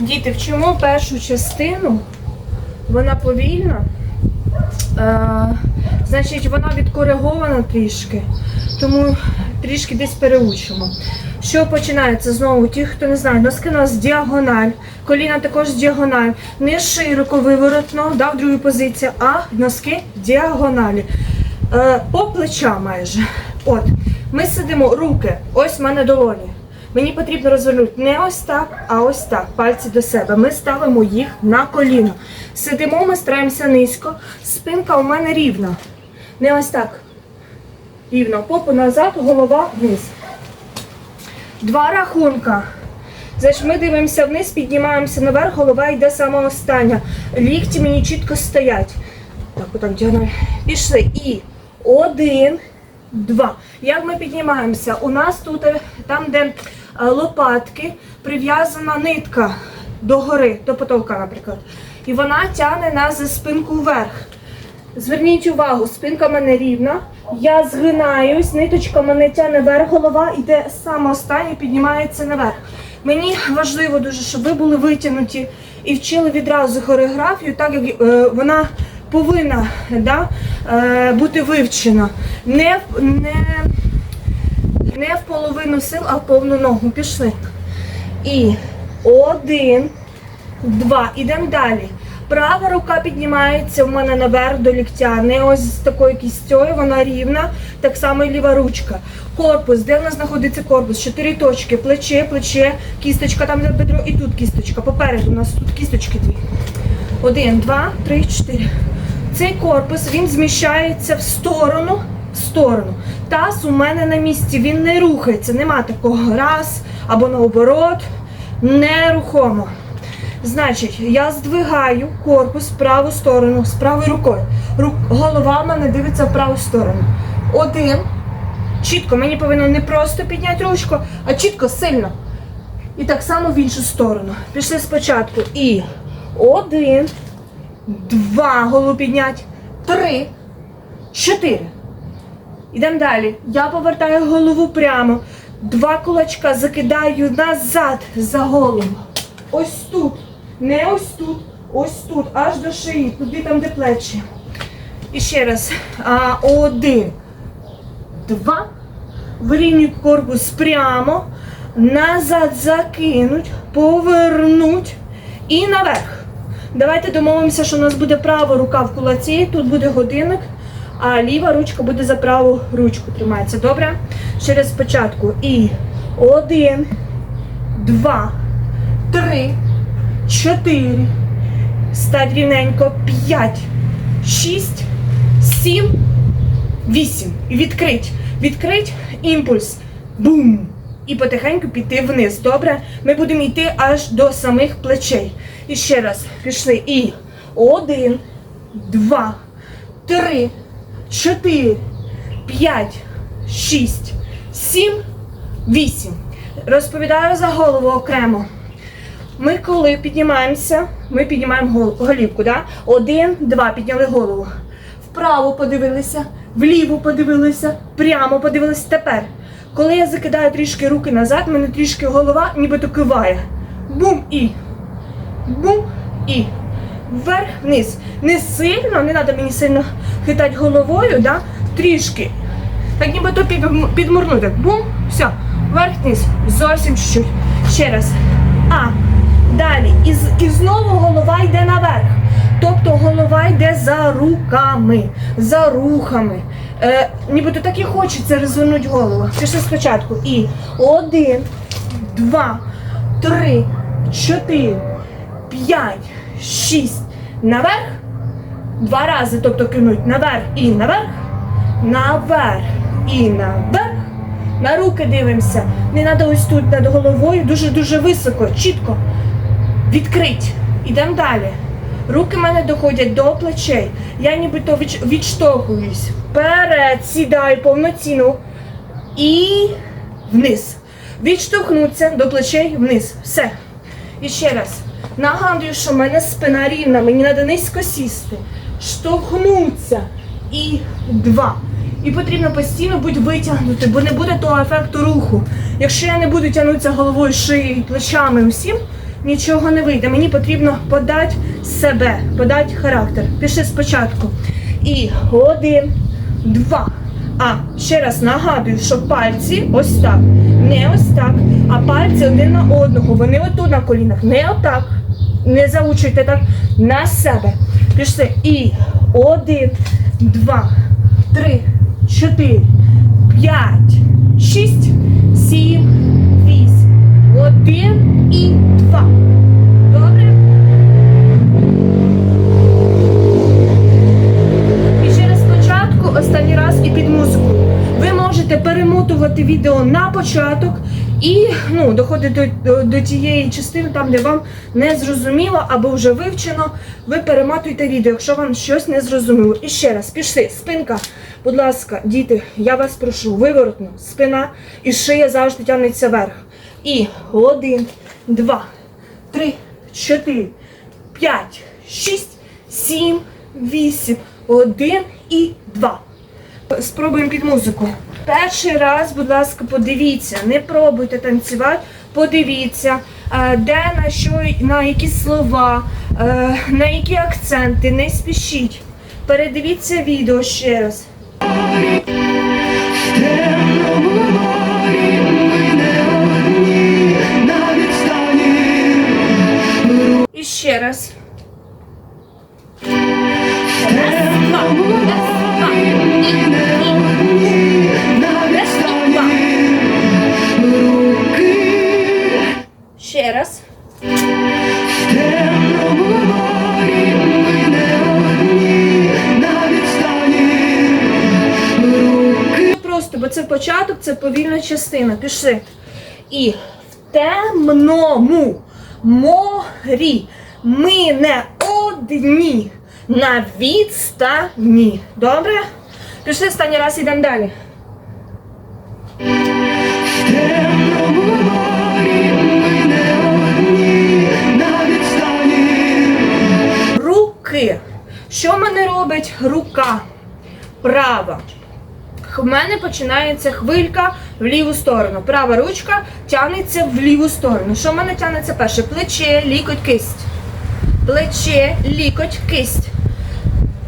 Діти, вчимо першу частину. Вона повільна. Е, значить, вона відкоригована трішки, тому трішки десь переучимо. Що починається знову? Ті, хто не знає, носки у нас діагональ, коліна також діагональ, не широко виворотно, да, в другій позиції, а носки діагоналі. Е, по плечам майже. От, ми сидимо, руки, ось в мене долоні. Мені потрібно розвернути не ось так, а ось так. Пальці до себе. Ми ставимо їх на коліно. Сидимо, ми стараємося низько. Спинка у мене рівна. Не ось так. Рівно. Попу назад, голова вниз. Два рахунка. Значить, ми дивимося вниз, піднімаємося наверх, голова йде саме остання. Лікті мені чітко стоять. Так, отак діагональ. Пішли. І один, два. Як ми піднімаємося? У нас тут, е, там, де лопатки, прив'язана нитка до гори, до потолка, наприклад. І вона тягне нас за спинку вверх. Зверніть увагу, спинка мене рівна. Я згинаюсь, ниточка мене тягне вверх, голова йде саме останнє, піднімається наверх. Мені важливо дуже, щоб ви були витягнуті і вчили відразу хореографію, так як е, вона повинна да, е, бути вивчена. Не, не, не в половину сил, а в повну ногу. Пішли. І один, два. Ідемо далі. Права рука піднімається в мене наверх до ліктя. Не ось з такою кістю, вона рівна. Так само і ліва ручка. Корпус, де в нас знаходиться корпус? Чотири точки. Плече, плече, кісточка, там де бедро і тут кісточка. Попереду у нас тут кісточки дві. Один, два, три, чотири. Цей корпус він зміщається в сторону, сторону. Таз у мене на місці, він не рухається. Нема такого раз або наоборот. Нерухомо. Значить, я здвигаю корпус в праву сторону з правою рукою. Рук, голова в мене дивиться в праву сторону. Один. Чітко, мені повинно не просто підняти ручку, а чітко, сильно. І так само в іншу сторону. Пішли спочатку. І один, два, голову підняти, три, чотири. Ідемо далі. Я повертаю голову прямо. Два кулачка закидаю назад за голову. Ось тут. Не ось тут, ось тут, аж до шиї, туди там, де плечі. І ще раз. А, один, два. Вирівнюй корпус прямо. Назад закинуть, повернуть і наверх. Давайте домовимося, що у нас буде права рука в кулаці, тут буде годинник, а ліва ручка буде за праву ручку тримається. Добре? Ще раз спочатку. І один, два, три, чотири. Стать рівненько. П'ять, шість, сім, вісім. І відкрить. Відкрить імпульс. Бум! І потихеньку піти вниз. Добре? Ми будемо йти аж до самих плечей. І ще раз пішли. І один, два, три, чотири, п'ять, шість, сім, вісім. Розповідаю за голову окремо. Ми коли піднімаємося, ми піднімаємо гол- голівку. Да? Один, два, підняли голову. Вправо подивилися, вліву подивилися, прямо подивилися. Тепер, коли я закидаю трішки руки назад, мене трішки голова нібито киває. Бум і. Бум і. Вверх, вниз. Не сильно, не треба мені сильно хитати головою, да? трішки. Так нібито під, підмурнути. Бум, все. Вверх, вниз. Зовсім чуть-чуть. Ще раз. А. Далі. І, і знову голова йде наверх. Тобто голова йде за руками, за рухами. Е, нібито так і хочеться розвернути голову. Пішли спочатку. І один, два, три, чотири, п'ять, шість. Наверх. Два рази, тобто кинуть наверх і наверх, наверх і наверх. На руки дивимося. Не треба ось тут над головою, дуже-дуже високо, чітко. Відкрить. Ідемо далі. Руки в мене доходять до плечей. Я нібито відштовхуюсь. Вперед, сідаю повноцінно. І вниз. Відштовхнуться до плечей вниз. Все. І ще раз. Нагадую, що в мене спина рівна, мені треба низько сісти. Штовхнуться. І два. І потрібно постійно бути витягнути, бо не буде того ефекту руху. Якщо я не буду тягнутися головою, шиєю, плечами усім, нічого не вийде. Мені потрібно подати себе, подати характер. Пиши спочатку. І один, два. А ще раз нагадую, що пальці ось так. Не ось так, а пальці один на одного. Вони отут на колінах. Не отак. Не заучуйте так на себе. Пішли. І один, два, три, чотири, п'ять, шість, сім, вісім. Один і два. Перемотувати відео на початок і ну, доходити до, до, до тієї частини, там, де вам не зрозуміло або вже вивчено, ви перематуйте відео, якщо вам щось не зрозуміло. І ще раз, пішли, спинка. Будь ласка, діти, я вас прошу, виворотно, спина і шия завжди тягнеться вверх. І один, два, три, чотири, п'ять, шість, сім, вісім, один і два. Спробуємо під музику. Перший раз, будь ласка, подивіться, не пробуйте танцювати, подивіться, е, де на що, на які слова, е, на які акценти, не спішіть. Передивіться відео ще раз. І ще раз. Раз, два, це повільна частина. Пішли. І в темному морі ми не одні на відстані. Добре? Пішли останній раз ідемо далі. Руки. Що в мене робить рука? Права. В мене починається хвилька в ліву сторону. Права ручка тягнеться в ліву сторону. Що в мене тягнеться перше? Плече, лікоть, кисть. Плече, лікоть, кисть.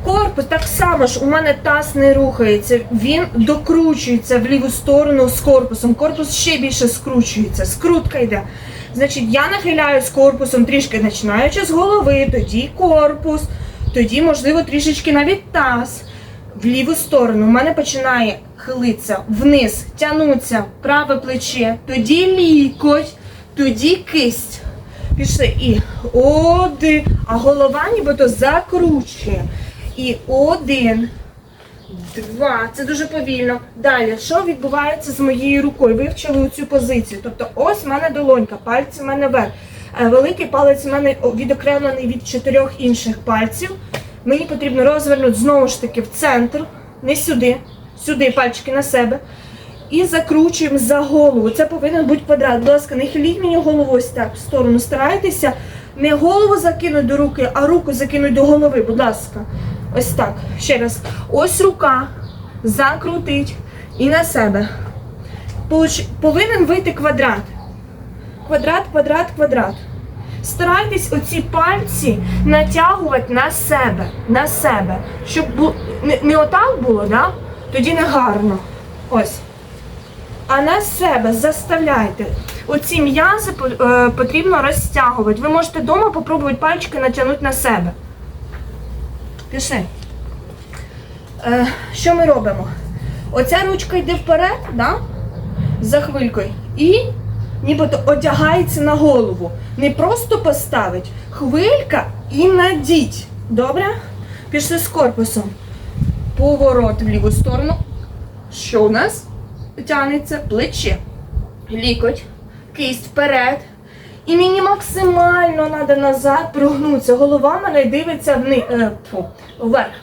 Корпус так само ж у мене таз не рухається. Він докручується в ліву сторону з корпусом. Корпус ще більше скручується. Скрутка йде. Значить, я нахиляюсь корпусом трішки починаючи з голови, тоді корпус, тоді, можливо, трішечки навіть таз в ліву сторону. У мене починає хилитися вниз, тягнуться праве плече, тоді лікоть, тоді кисть. Пішли і один, а голова нібито закручує. І один, два. Це дуже повільно. Далі, що відбувається з моєю рукою? Вивчили цю позицію. Тобто, ось в мене долонька, пальці в мене вверх. Е, Великий палець в мене відокремлений від чотирьох інших пальців. Мені потрібно розвернути знову ж таки в центр, не сюди, сюди пальчики на себе. І закручуємо за голову. Це повинен бути квадрат. Будь ласка, не хиліть мені голову ось так в сторону. Старайтеся не голову закинути до руки, а руку закинути до голови. Будь ласка. Ось так. Ще раз. Ось рука. Закрутить і на себе. Повинен вийти квадрат. Квадрат, квадрат, квадрат. Старайтесь оці пальці натягувати на себе, на себе. Щоб бу... не, не отак було, да? тоді не гарно. Ось. А на себе заставляйте. Оці м'язи е, потрібно розтягувати. Ви можете вдома попробувати пальчики натягнути на себе. Пішли. Е, що ми робимо? Оця ручка йде вперед, да? за хвилькою. І нібито одягається на голову. Не просто поставить. Хвилька і надіть. Добре? Пішли з корпусом. Поворот в ліву сторону. Що у нас? Тягнеться плече. Лікоть. Кисть вперед. І мені максимально треба назад прогнутися. Голова мене дивиться вни... е, фу, вверх.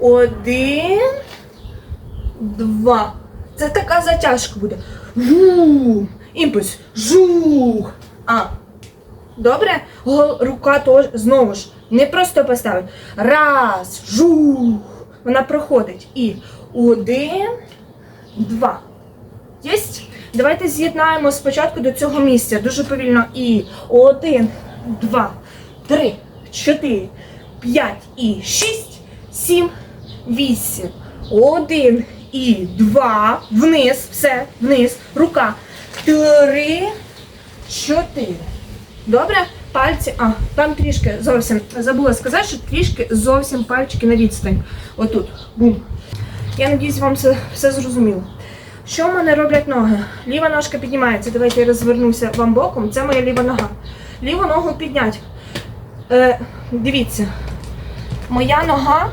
Один, два. Це така затяжка буде. Ву. Імпульс. Жух. А. Добре? Рука теж знову ж. Не просто поставить. Раз. Жух. Вона проходить. І один, два. Єсть? Давайте з'єднаємо спочатку до цього місця. Дуже повільно. І один, два, три, чотири, п'ять і шість, сім, вісім. Один і два. Вниз. Все, вниз. Рука. Три, чотири. Добре? Пальці. А, там трішки зовсім забула сказати, що трішки зовсім пальчики на відстань. Отут. Бум. Я надіюсь, вам все, все зрозуміло. Що в мене роблять ноги? Ліва ножка піднімається. Давайте я розвернуся вам боком. Це моя ліва нога. Ліву ногу піднять. Е, дивіться, моя нога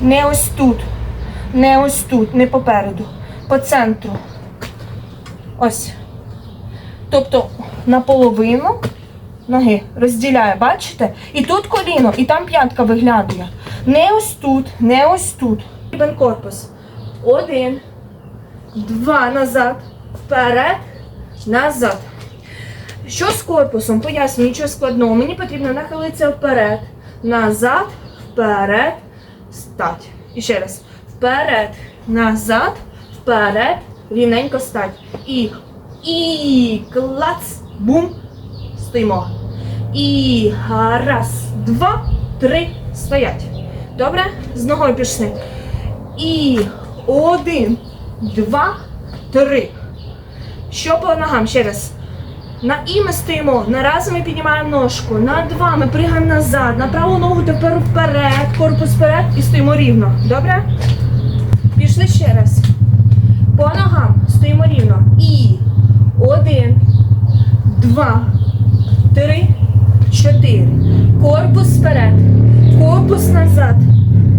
не ось тут. Не ось тут, не попереду. По центру. Ось. Тобто наполовину ноги розділяє, бачите? І тут коліно, і там п'ятка виглядає. Не ось тут, не ось тут. Потрібен корпус. Один, два назад, вперед, назад. Що з корпусом? Поясню, нічого складного. Мені потрібно нахилитися вперед, назад, вперед, стать. І ще раз. Вперед, назад, вперед, рівненько стать. І, і, клац, бум, стоїмо. І раз, два, три, стоять. Добре? З ногою пішли. І один, два, три. Що по ногам? Ще раз. На і ми стоїмо. На раз ми піднімаємо ножку. На два ми пригаємо назад. На праву ногу тепер вперед, корпус вперед і стоїмо рівно. Добре? Пішли ще раз. По ногам стоїмо рівно. І один, два, три, чотири. Корпус вперед. Корпус назад.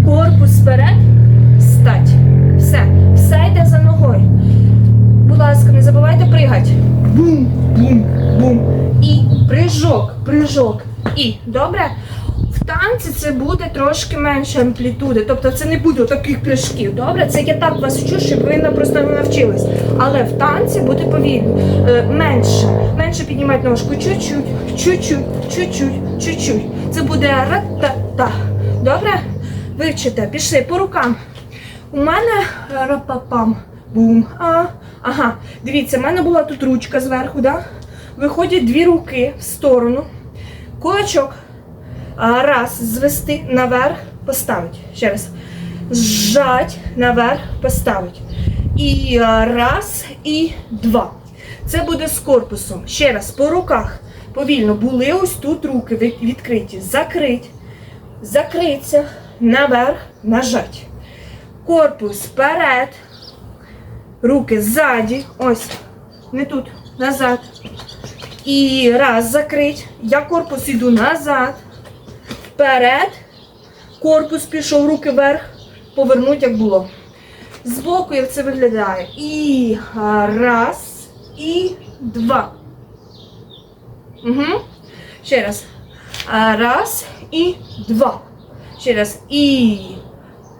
Корпус вперед. Стать. Все. Все йде за ногою. Будь ласка, не забувайте пригати. Бум, бум, бум. І прыжок, прыжок. І добре? В танці це буде трошки менше амплітуди. Тобто це не буде таких прыжків. Добре? Це я так вас вчу, щоб ви на- просто не навчились. Але в танці буде повільно. Е, менше. Менше піднімати ножку. Чуть-чуть, чуть-чуть, чуть-чуть, чуть-чуть. Це буде ра-та-та. Добре? Вивчите. Пішли по рукам. У мене рапапам. Бум. А, ага. Дивіться, в мене була тут ручка зверху, да? Виходять дві руки в сторону. Кулачок. Раз, звести наверх, поставить. Ще раз. Зжать наверх, поставить. І раз, і два. Це буде з корпусом. Ще раз, по руках. Повільно. Були ось тут руки відкриті. Закрить. Закриться. Наверх, нажать. Корпус вперед. Руки ззаді. Ось. Не тут. Назад. І раз закрить. Я корпус іду назад. Вперед. Корпус пішов, руки вверх. Повернуть, як було. Збоку, як це виглядає. І раз, і два. Угу. Ще раз. Раз і два. Ще раз. І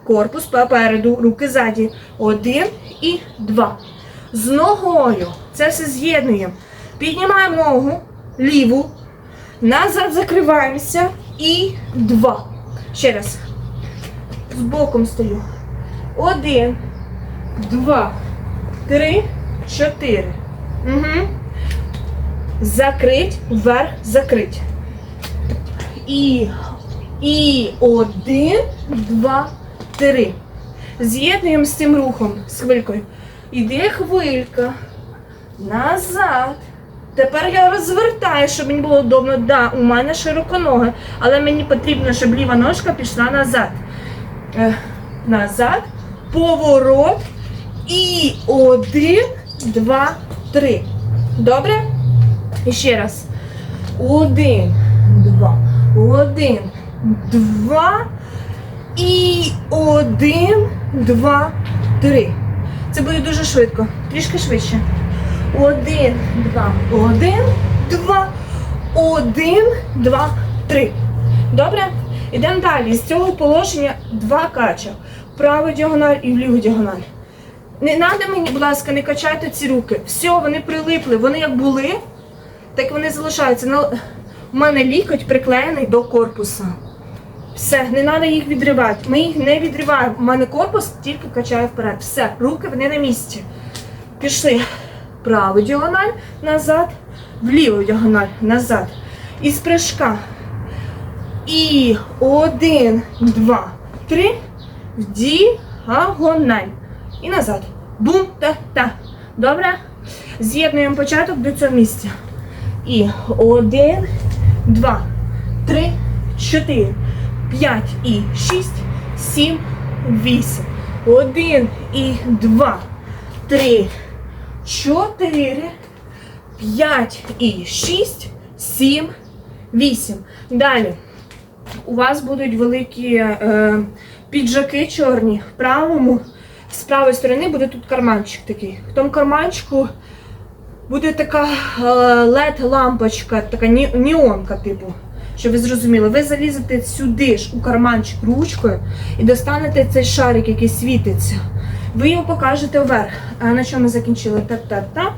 корпус попереду, руки ззаді. Один і два. З ногою. Це все з'єднуємо. Піднімаємо ногу ліву. Назад закриваємося. І два. Ще раз. З боком стою. Один, два, три, чотири. Угу. Закрить, вверх, закрить. І, і один, два, три. З'єднуємо з цим рухом, з хвилькою. Іде хвилька. Назад. Тепер я розвертаю, щоб мені було удобно. Да, у мене широко ноги, але мені потрібно, щоб ліва ножка пішла назад. Е, назад. Поворот. І один, два, три. Добре? І ще раз. Один, два, один, два. І один, два, три. Це буде дуже швидко. Трішки швидше. Один, два, один, два, один, два, три. Добре? Йдемо далі. З цього положення два кача. Праву діагональ і в ліву діагональ. Не треба мені, будь ласка, не качайте ці руки. Все, вони прилипли. Вони як були, так вони залишаються. На- У мене лікоть приклеєний до корпуса. Все, не треба їх відривати. Ми їх не відриваємо. У мене корпус тільки качає вперед. Все, руки вони на місці. Пішли. праву діагональ, назад, в ліву діагональ, назад. Із прыжка. І один, два, три. В діагональ. І назад. Бум, та, та. Добре? З'єднуємо початок до цього місця. І один, два, три, чотири, п'ять і шість, сім, вісім. Один і два, три, чотири, п'ять і шість, сім, вісім. Далі. У вас будуть великі е, піджаки чорні. В правому, з правої сторони буде тут карманчик такий. В тому карманчику буде така LED-лампочка, така неонка, типу. Щоб ви зрозуміли, ви залізете сюди ж у карманчик ручкою і достанете цей шарик, який світиться. Ви його покажете вверх. А на чому ми закінчили? Та-та-та.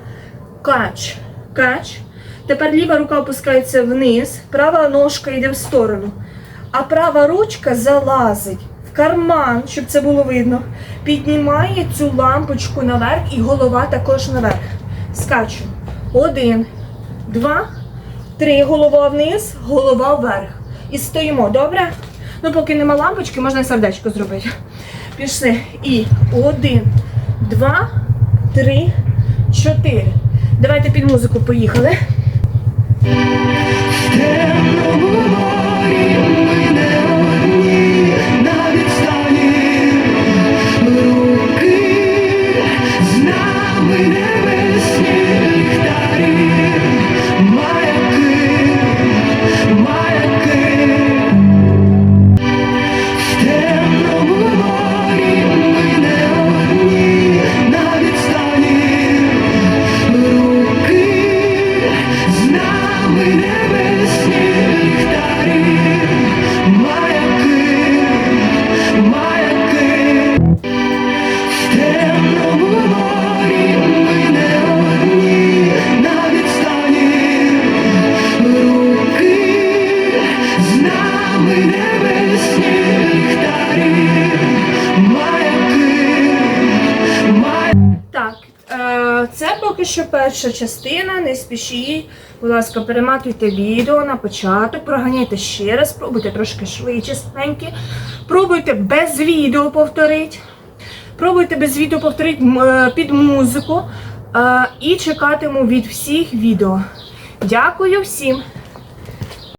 Кач. Кач. Тепер ліва рука опускається вниз, права ножка йде в сторону. А права ручка залазить в карман, щоб це було видно. Піднімає цю лампочку наверх і голова також наверх. Скачу. Один, два, три. Голова вниз, голова вверх. І стоїмо, добре? Ну, поки нема лампочки, можна і сердечко зробити. Пішли. І один, два, три, чотири. Давайте під музику поїхали. Не руки з нами небесні поки що перша частина. Не спішіть. Будь ласка, перематуйте відео на початок, проганяйте ще раз, пробуйте трошки швидше, спеньки. Пробуйте без відео повторити. Пробуйте без відео повторити е, під музику. Е, і чекатиму від всіх відео. Дякую всім.